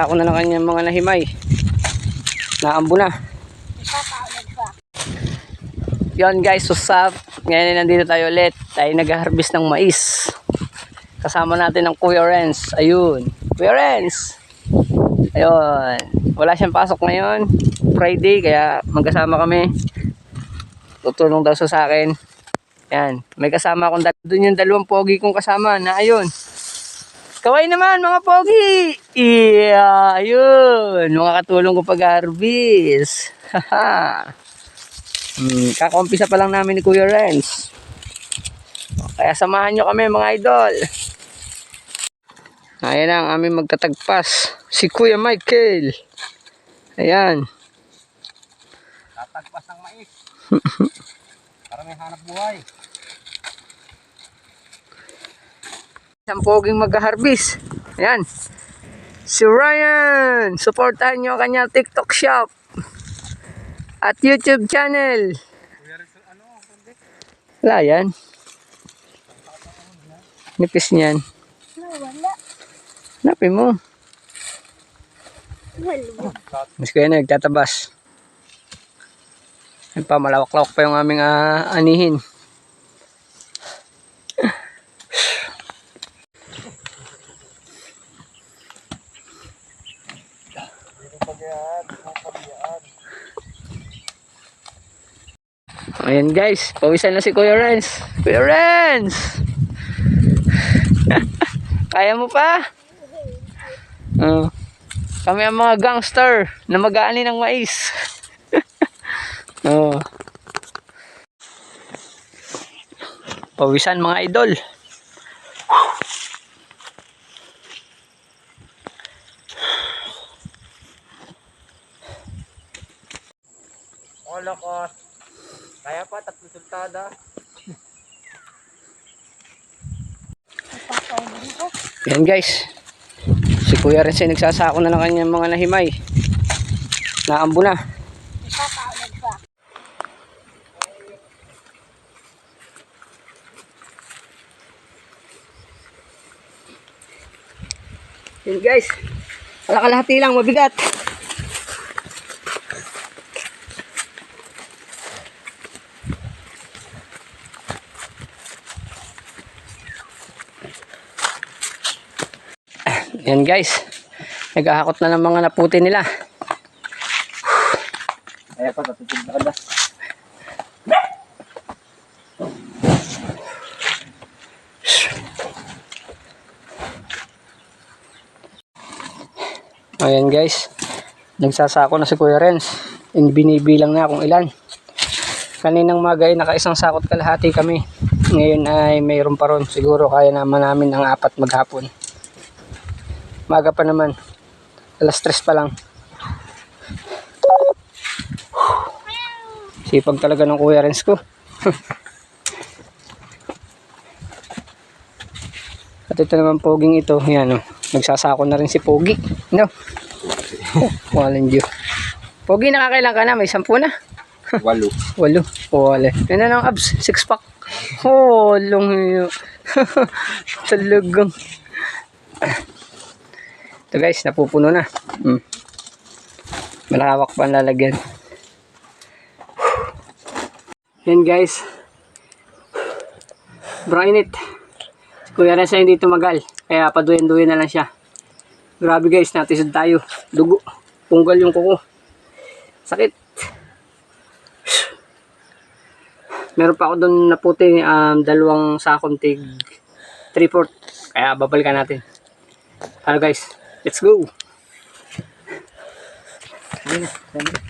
Ako na ng kanyang mga nahimay. Naambo na. Yon guys, what's up? Ngayon nandito tayo ulit. Tayo nag-harvest ng mais. Kasama natin ang Kuya Renz. Ayun. Kuya Renz! Ayun. Wala siyang pasok ngayon. Friday, kaya magkasama kami. Tutulong daw sa akin. Yan. May kasama akong dal- Doon yung dalawang pogi kong kasama na ayun. Kaway naman mga pogi! Yeah, ayun. Mga katulong ko pag-harvest. Haha. Hmm, pa lang namin ni Kuya Renz. Kaya samahan nyo kami mga idol. Ayan ang aming magtatagpas. Si Kuya Michael. Ayan. Tatagpas ng mais. Para may hanap buhay. Isang poging mag-harvest. Ayan. Si Ryan. Supportahan nyo ang kanyang TikTok shop. At YouTube channel. Wala yan. Nipis niyan. Wala. Hanapin mo. Wala. Mas kaya na nagtatabas. Yan pa, malawak-lawak pa yung aming ah, anihin. Ayan guys, pawisan na si Kuya Renz. Kuya Renz! Kaya mo pa? Oo. Kami ang mga gangster na mag-aani ng mais. Oo. Pawisan mga idol. Olo ko. Kaya pa, tatlo sultada. Yan guys. Si Kuya rin siya nagsasako na ng kanyang mga nahimay. Naambo na. Yan guys. Wala kalahati lang, mabigat. Yan guys. Naghahakot na ng mga naputi nila. Kaya pa, sultada. Ayan guys. Nagsasako na si Kuya Renz. And binibilang na kung ilan. Kaninang maga ay nakaisang sakot kalahati kami. Ngayon ay mayroon pa ron. Siguro kaya naman namin ang apat maghapon. Maga pa naman. Alas tres pa lang. Sipag talaga ng Kuya Renz ko. At ito naman poging ito. Yan o. Nagsasako na rin si Pogi. No? Walang Diyo. Pogi, nakakailan ka na? May sampu na? Walo. Walo. Wala. Yan na ng abs. Six pack. Oh, long hiyo. Talagang. Ito guys, napupuno na. Hmm. Malawak pa ang lalagyan. Yan guys. Sobrang init. Si Kuya Reza hindi tumagal. Kaya paduyan-duyan na lang siya. Grabe guys, natisod tayo. Dugo. Punggal yung kuko. Sakit. Meron pa ako doon na puti, um, dalawang sakong tig 3-4. Kaya babalikan natin. Ano guys, let's go. Ayun na, dami.